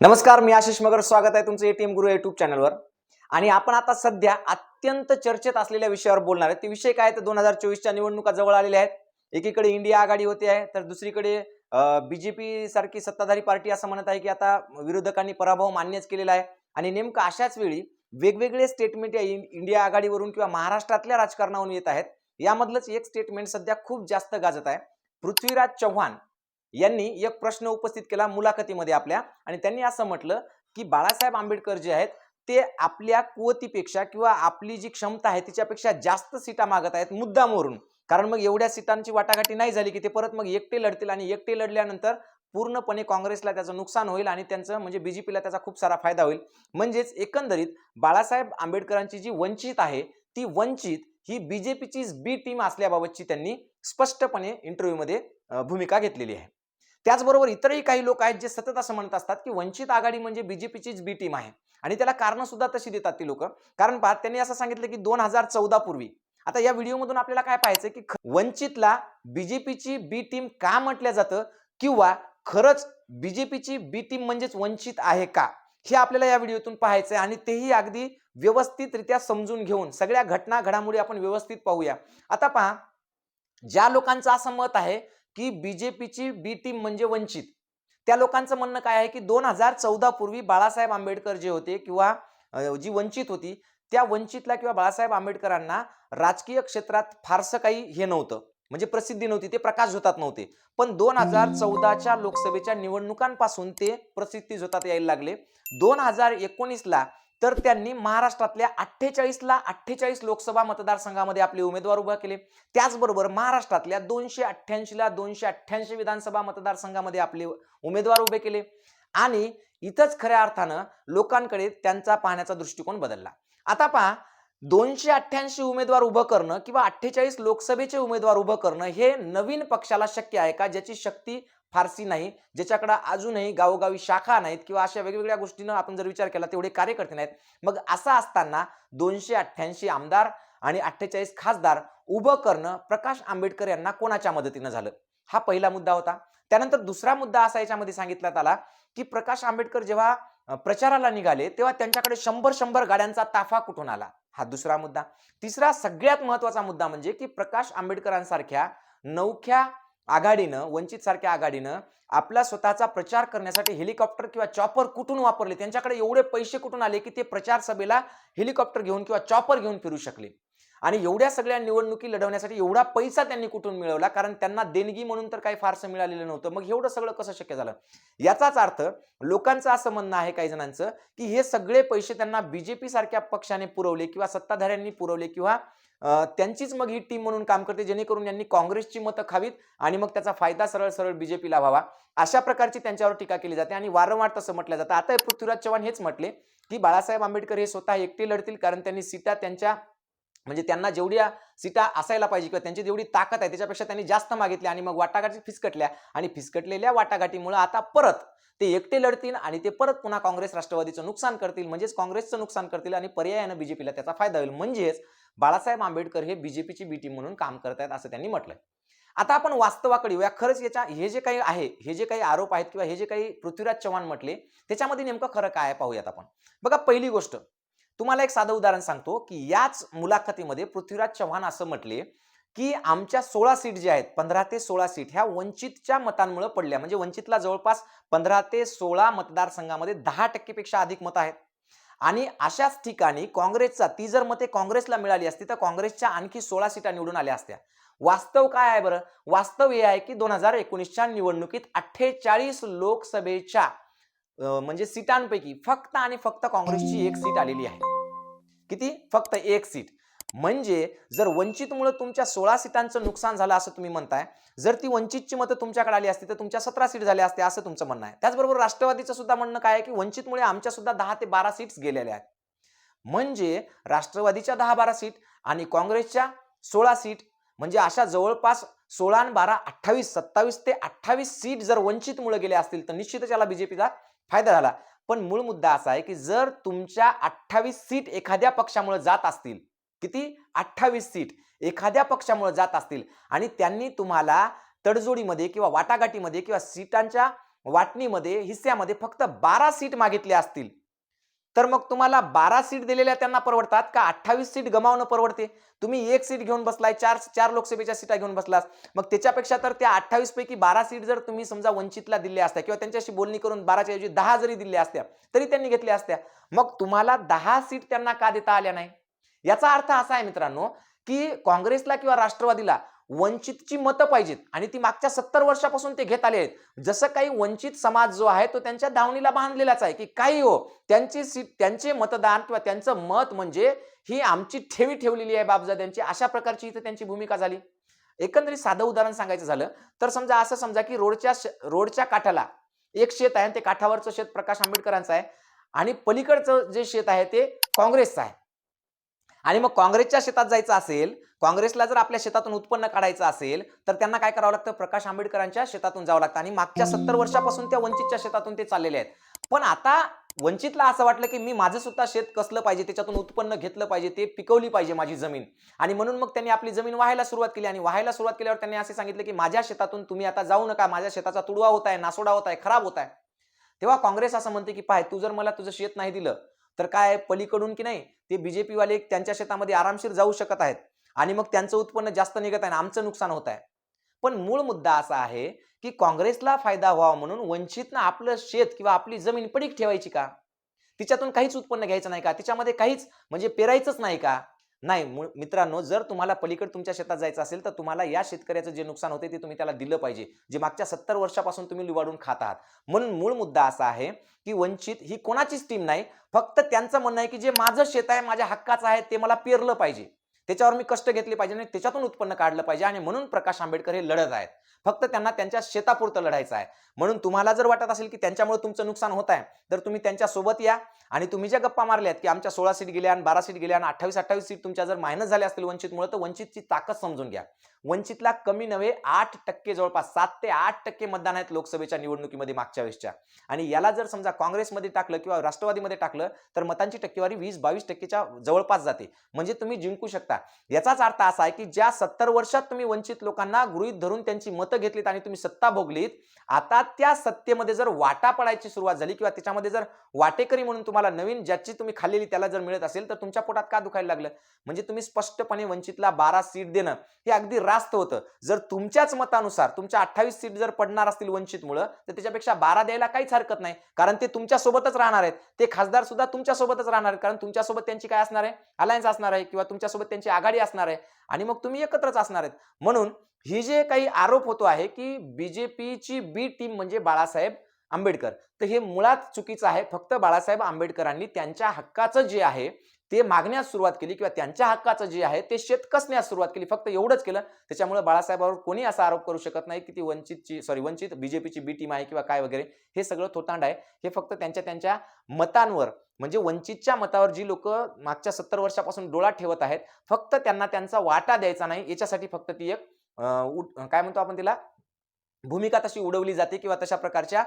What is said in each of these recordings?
नमस्कार मी आशिष मगर. स्वागत आहे तुमचं एटीएम गुरु युट्यूब चॅनलवर आणि आपण आता सध्या अत्यंत चर्चेत असलेल्या विषयावर बोलणार आहे. ते विषय काय तर दोन हजार चोवीसच्या निवडणुका जवळ आलेल्या आहेत. एकीकडे इंडिया आघाडी होते आहे तर दुसरीकडे बीजेपी सारखी सत्ताधारी पार्टी असं म्हणत आहे की आता विरोधकांनी पराभव मान्यच केलेला आहे. आणि नेमकं अशाच वेळी वेगवेगळे स्टेटमेंट या इंडिया आघाडीवरून किंवा महाराष्ट्रातल्या राजकारणावरून येत आहेत. यामधलंच एक स्टेटमेंट सध्या खूप जास्त गाजत आहे. पृथ्वीराज चव्हाण यांनी एक प्रश्न उपस्थित केला मुलाखतीमध्ये आपल्या. आणि त्यांनी असं म्हटलं की बाळासाहेब आंबेडकर जे आहेत ते आपल्या कुवतीपेक्षा किंवा आपली जी क्षमता आहे तिच्यापेक्षा जास्त सीटा मागत आहेत मुद्दामवरून. कारण मग एवढ्या सीटांची वाटाघाटी नाही झाली की ते परत मग एकटे लढतील आणि एकटे लढल्यानंतर पूर्णपणे काँग्रेसला त्याचं नुकसान होईल आणि त्यांचं म्हणजे बीजेपीला त्याचा खूप सारा फायदा होईल. म्हणजेच एकंदरीत बाळासाहेब आंबेडकरांची जी वंचित आहे ती वंचित ही बीजेपीचीच बी टीम असल्याबाबतची त्यांनी स्पष्टपणे इंटरव्ह्यूमध्ये भूमिका घेतलेली आहे. त्याचबरोबर इतरही काही लोक आहेत जे सतत असं म्हणत असतात की वंचित आघाडी म्हणजे बीजेपीचीच बी टीम आहे. आणि त्याला कारण सुद्धा तशी देतात ती लोक. कारण पहा त्यांनी असं सांगितलं की दोन हजार चौदा पूर्वी. आता या व्हिडिओमधून आपल्याला काय पाहायचं की वंचितला बीजेपीची बी टीम का म्हटलं जातं? किंवा खरंच बीजेपीची बी टीम म्हणजेच वंचित आहे का? हे आपल्याला या व्हिडिओतून पाहायचं आहे आणि तेही अगदी व्यवस्थितरित्या समजून घेऊन सगळ्या घटना घडामोडी आपण व्यवस्थित पाहूया. आता पहा ज्या लोकांचं असं मत आहे की बीजेपीची बी टीम म्हणजे वंचित. त्या लोकांचं म्हणणं काय आहे की दोन हजार चौदा पूर्वी बाळासाहेब आंबेडकर जे होते किंवा जी वंचित होती त्या वंचितला किंवा बाळासाहेब आंबेडकरांना राजकीय क्षेत्रात फारसं काही हे नव्हतं. म्हणजे प्रसिद्धी नव्हती ते प्रकाश झोतात नव्हते. पण दोन हजार चौदाच्या लोकसभेच्या निवडणुकांपासून ते प्रसिद्धी झोतात यायला लागले. दोन हजार एकोणीसला तर त्यांनी महाराष्ट्रातल्या अठ्ठेचाळीसला अठ्ठेचाळीस लोकसभा मतदारसंघामध्ये आपले उमेदवार उभा केले. त्याचबरोबर महाराष्ट्रातल्या दोनशे अठ्ठ्याऐंशीला दोनशे अठ्ठ्याऐंशी विधानसभा मतदारसंघामध्ये आपले उमेदवार उभे केले. आणि इथंच खऱ्या अर्थानं लोकांकडे त्यांचा पाहण्याचा दृष्टिकोन बदलला. आता पहा दोनशे अठ्ठ्याऐंशी उमेदवार उभं करणं किंवा अठ्ठेचाळीस लोकसभेचे उमेदवार उभं करणं हे नवीन पक्षाला शक्य आहे का? ज्याची शक्ती फारसी नाही ज्याच्याकडे अजूनही गावोगावी शाखा नाहीत किंवा अशा वेगवेगळ्या गोष्टीनं आपण जर विचार केला तेवढे कार्यकर्ते नाहीत. मग असं असताना दोनशे अठ्ठ्याऐंशी आमदार आणि अठ्ठेचाळीस खासदार उभं करणं प्रकाश आंबेडकर यांना कोणाच्या मदतीनं झालं? हा पहिला मुद्दा होता. त्यानंतर दुसरा मुद्दा असा याच्यामध्ये सांगितण्यात आला की प्रकाश आंबेडकर जेव्हा प्रचाराला निघाले तेव्हा त्यांच्याकडे शंभर शंभर गाड्यांचा ताफा कुठून आला? हा दुसरा मुद्दा. तिसरा सगळ्यात महत्त्वाचा मुद्दा म्हणजे की प्रकाश आंबेडकरांसारख्या नौख्या आघाडीनं वंचित सारख्या आघाडीनं आपला स्वतःचा प्रचार करण्यासाठी हेलिकॉप्टर किंवा चॉपर कुठून वापरले? त्यांच्याकडे एवढे पैसे कुठून आले की ते प्रचार सभेला हेलिकॉप्टर घेऊन किंवा चॉपर घेऊन फिरू शकले? आणि एवढ्या सगळ्या निवडणुकी लढवण्यासाठी एवढा पैसा त्यांनी कुठून मिळवला? कारण त्यांना देणगी म्हणून तर काही फारसं मिळालेलं नव्हतं. मग एवढं सगळं कसं शक्य झालं? याचाच अर्थ लोकांचं असं म्हणणं आहे काही जणांचं की हे सगळे पैसे त्यांना बीजेपी सारख्या पक्षाने पुरवले किंवा सत्ताधाऱ्यांनी पुरवले किंवा त्यांचीच मग ही टीम म्हणून काम करते जेणेकरून यांनी काँग्रेसची मतं खावीत आणि मग त्याचा फायदा सरळ सरळ बीजेपीला व्हावा. अशा प्रकारची त्यांच्यावर टीका केली जाते आणि वारंवार तसं म्हटलं जातं. आता पृथ्वीराज चव्हाण हेच म्हटले की बाळासाहेब आंबेडकर हे स्वतः एकटे लढतील कारण त्यांनी सीटा त्यांच्या म्हणजे त्यांना जेवढ्या सीटा असायला पाहिजे किंवा त्यांची जेवढी ताकद आहे त्याच्यापेक्षा त्यांनी जास्त मागितल्या आणि मग वाटाघाटी फिसकटल्या. आणि फिसकटलेल्या वाटाघाटीमुळे आता परत ते एकटे लढतील आणि ते परत पुन्हा काँग्रेस राष्ट्रवादीचं नुकसान करतील. म्हणजेच काँग्रेसचं नुकसान करतील आणि पर्यायानं बीजेपीला त्याचा फायदा होईल. म्हणजेच बाळासाहेब आंबेडकर हे बीजेपीची बी टीम म्हणून काम करत आहेत असं त्यांनी म्हटलंय. आता आपण वास्तवाकडे येऊया. खरंच याच्या हे जे काही आहे हे जे काही आरोप आहेत किंवा हे जे काही पृथ्वीराज चव्हाण म्हटले त्याच्यामध्ये नेमकं खरं काय पाहूयात आपण. बघा पहिली गोष्ट तुम्हाला एक साधं उदाहरण सांगतो की याच मुलाखतीमध्ये पृथ्वीराज चव्हाण असं म्हटले की आमच्या सोळा सीट ज्या आहेत पंधरा ते सोळा सीट ह्या वंचितच्या मतांमुळे पडल्या. म्हणजे वंचितला जवळपास पंधरा ते सोळा मतदारसंघामध्ये दहा टक्केपेक्षा अधिक मत आहेत. आणि अशाच ठिकाणी काँग्रेसचा ती जर मते काँग्रेसला मिळाली असती तर काँग्रेसच्या आणखी सोळा सीटा निवडून आल्या असत्या. वास्तव काय आहे बरं? वास्तव हे आहे की दोन हजार एकोणीसच्या निवडणुकीत अठ्ठेचाळीस लोकसभेच्या म्हणजे सीटांपैकी फक्त आणि फक्त काँग्रेसची एक सीट आलेली आहे. किती? फक्त एक सीट. म्हणजे जर वंचितमुळे तुमच्या सोळा सीटांचं नुकसान झालं असं तुम्ही म्हणताय जर ती वंचितची मतं तुमच्याकडे आली असती तर तुमच्या सतरा सीट झाल्या असते असं तुमचं म्हणणं आहे. त्याचबरोबर राष्ट्रवादीचं सुद्धा म्हणणं काय आहे की वंचितमुळे आमच्या सुद्धा दहा ते बारा सीट्स गेलेल्या आहेत. म्हणजे राष्ट्रवादीच्या दहा बारा सीट आणि काँग्रेसच्या सोळा सीट म्हणजे अशा जवळपास सोळा आणि बारा अठ्ठावीस सत्तावीस ते अठ्ठावीस सीट जर वंचितमुळे गेले असतील तर निश्चितच याला बीजेपीचा फायदा झाला. पण मूळ मुद्दा असा आहे की जर तुमच्या अठ्ठावीस सीट एखाद्या पक्षामुळे जात असतील किती? अठ्ठावीस सीट एखाद्या पक्षामुळे जात असतील आणि त्यांनी तुम्हाला तडजोडीमध्ये किंवा वाटाघाटीमध्ये किंवा सीटांच्या वाटणीमध्ये हिस्स्यामध्ये फक्त बारा सीट मागितल्या असतील तर मग तुम्हाला बारा सीट दिलेल्या त्यांना परवडतात का अठ्ठावीस सीट गमावणं परवडते? तुम्ही एक सीट घेऊन बसलाय चार चार लोकसभेच्या सीटा घेऊन बसलास. मग त्याच्यापेक्षा तर त्या अठ्ठावीस पैकी बारा सीट जर तुम्ही समजा वंचितला दिल्या असत्या किंवा त्यांच्याशी बोलणी करून बाराच्या ऐवजी दहा जरी दिल्या असत्या तरी त्यांनी घेतल्या असत्या. मग तुम्हाला दहा सीट त्यांना का देता आल्या नाही? याचा अर्थ असा आहे मित्रांनो की काँग्रेसला किंवा राष्ट्रवादीला वंचितची मतं पाहिजेत. आणि ती मागच्या सत्तर वर्षापासून ते घेत आले आहेत. जसं काही वंचित समाज जो आहे तो त्यांच्या दावणीला बांधलेलाच आहे की काही हो त्यांची सीट त्यांचे मतदान किंवा त्यांचं मत म्हणजे ही आमची ठेवी ठेवलेली आहे बापजाद्यांची अशा प्रकारची इथं त्यांची भूमिका झाली. एकंदरीत साधं उदाहरण सांगायचं झालं तर समजा असं समजा की रोडच्या रोडच्या काठाला एक शेत आहे आणि ते काठावरचं शेत प्रकाश आंबेडकरांचं आहे. आणि पलीकडचं जे शेत आहे ते काँग्रेसचं आहे. आणि मग काँग्रेसच्या शेतात जायचं असेल काँग्रेसला जर आपल्या शेतातून उत्पन्न काढायचं असेल तर त्यांना काय करावं लागतं? प्रकाश आंबेडकरांच्या शेतातून जावं लागतं. आणि मागच्या सत्तर वर्षापासून त्या वंचितच्या शेतातून ते चाललेले आहेत. पण आता वंचितला असं वाटलं की मी माझं सुद्धा शेत कसलं पाहिजे त्याच्यातून उत्पन्न घेतलं पाहिजे ते पिकवली पाहिजे माझी जमीन. आणि म्हणून मग त्यांनी आपली जमीन व्हायला सुरुवात केली. आणि व्हायला सुरुवात केल्यावर त्यांनी असे सांगितलं की माझ्या शेतातून तुम्ही आता जाऊ नका माझ्या शेताचा तुडवा होत आहे नासोडा होत आहे खराब होत आहे. तेव्हा काँग्रेस असं म्हणते की पाय तू जर मला तुझं शेत नाही दिलं तर काय पलीकडून की नाही? ते बीजेपी वाले त्यांच्या शेतामध्ये आरामशीर जाऊ शकत आहेत. आणि मग त्यांचं उत्पन्न जास्त निघत आहे आणि आमचं नुकसान होत आहे. पण मूळ मुद्दा असा आहे की काँग्रेसला फायदा व्हावा म्हणून वंचितनं आपलं शेत किंवा आपली जमीन पडीक ठेवायची का? तिच्यातून काहीच उत्पन्न घ्यायचं नाही का? तिच्यामध्ये काहीच म्हणजे पेरायचंच नाही का? नाही मूळ- मित्रांनो जर तुम्हाला पलीकडे तुमच्या शेतात जायचं असेल तर तुम्हाला या शेतकऱ्याचं जे नुकसान होते ते तुम्ही त्याला दिलं पाहिजे जे मागच्या सत्तर वर्षापासून तुम्ही लिवाडून खात आहात. म्हणून मूळ मुद्दा असा आहे की वंचित ही कोणाचीच टीम नाही फक्त त्यांचं म्हणणं आहे की जे माझं शेत आहे माझ्या हक्काचं आहे ते मला पेरलं पाहिजे. त्याच्यावर मी कष्ट घेतले पाहिजे आणि त्याच्यातून उत्पन्न काढलं पाहिजे आणि म्हणून प्रकाश आंबेडकर हे लढत आहेत. फक्त त्यांना त्यांच्या शेतापुरतं लढायचं आहे. म्हणून तुम्हाला जर वाटत असेल की त्यांच्यामुळे तुमचं नुकसान होत आहे तर तुम्ही त्यांच्यासोबत या आणि तुम्ही ज्या गप्पा मारल्यात की आमच्या सोळा सीट गेल्या आणि बारा सीट गेल्या आणि अठ्ठावीस अठ्ठावीस सीट तुमच्या जर मायनस झाल्या असतील वंचितमुळे तर वंचितची ताकद समजून घ्या. वंचितला कमी नव्हे आठ टक्के जवळपास सात ते आठ टक्के मतदान आहेत लोकसभेच्या निवडणुकीमध्ये मागच्या वेळेसच्या. आणि याला जर समजा काँग्रेसमध्ये टाकलं किंवा राष्ट्रवादीमध्ये टाकलं तर मतांची टक्केवारी वीस बावीस टक्केच्या जवळपास जाते. म्हणजे तुम्ही जिंकू शकता. याचाच अर्थ असा आहे की ज्या सत्तर वर्षात तुम्ही वंचित लोकांना गृहीत धरून त्यांची मतं घेतलीत आणि तुम्ही सत्ता भोगलीत आता त्या सत्तेमध्ये जर वाटा पडायची सुरुवात झाली किंवा त्याच्यामध्ये जर वाटेकरी म्हणून तुम्हाला नवीन ज्याची तुम्ही खाल्लेली त्याला जर मिळत असेल तर तुमच्या पोटात का दुखायला लागलं? म्हणजे तुम्ही स्पष्टपणे वंचितला बारा सीट देणं हे अगदी रास्त होतं. जर तुमच्याच मतानुसार तुमच्या अठ्ठावीस सीट जर पडणार असतील वंचितमुळं तर त्याच्यापेक्षा बारा द्यायला काहीच हरकत नाही. कारण ते तुमच्या सोबतच राहणार आहेत. ते खासदार सुद्धा तुमच्या सोबतच राहणार आहेत. कारण तुमच्यासोबत त्यांची काय असणार आहे? अलायन्स असणार आहे किंवा तुमच्यासोबत त्यांची आघाडी असणार आहे आणि मग तुम्ही एकत्रच असणार आहेत. म्हणून ही जे काही आरोप होतो आहे की बीजेपीची बी टीम म्हणजे बाळासाहेब आंबेडकर. तर हे मुळात चुकीचं आहे. फक्त बाळासाहेब आंबेडकरांनी त्यांच्या हक्काचं जे आहे ते मागण्यास सुरुवात केली किंवा त्यांच्या हक्काचं जे आहे ते शेत कसण्यास सुरुवात केली. फक्त एवढंच केलं. त्याच्यामुळे बाळासाहेबांवर कोणी असा आरोप करू शकत नाही की ती वंचितची सॉरी वंचित बीजेपीची बी टीम आहे किंवा काय वगैरे हे सगळं थोतांड आहे. हे फक्त त्यांच्या त्यांच्या मतांवर म्हणजे वंचितच्या मतावर जी लोक मागच्या सत्तर वर्षापासून डोळा ठेवत आहेत फक्त त्यांना त्यांचा वाटा द्यायचा नाही. याच्यासाठी फक्त ती एक काय म्हणतो आपण तिला? भूमिका तशी उडवली जाते किंवा तशा प्रकारच्या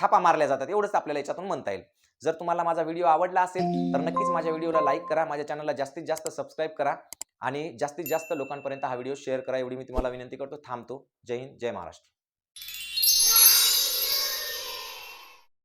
थापा मारल्या जातात. एवढंच आपल्याला याच्यातून म्हणता येईल. जर तुम्हाला माझा व्हिडिओ आवडला असेल तर नक्कीच माझ्या व्हिडिओला लाईक करा. माझ्या चॅनलला जास्तीत जास्त सबस्क्राईब करा आणि जास्तीत जास्त लोकांपर्यंत हा व्हिडिओ शेअर करा. एवढी मी तुम्हाला विनंती करतो. थांबतो. जय हिंद जय महाराष्ट्र.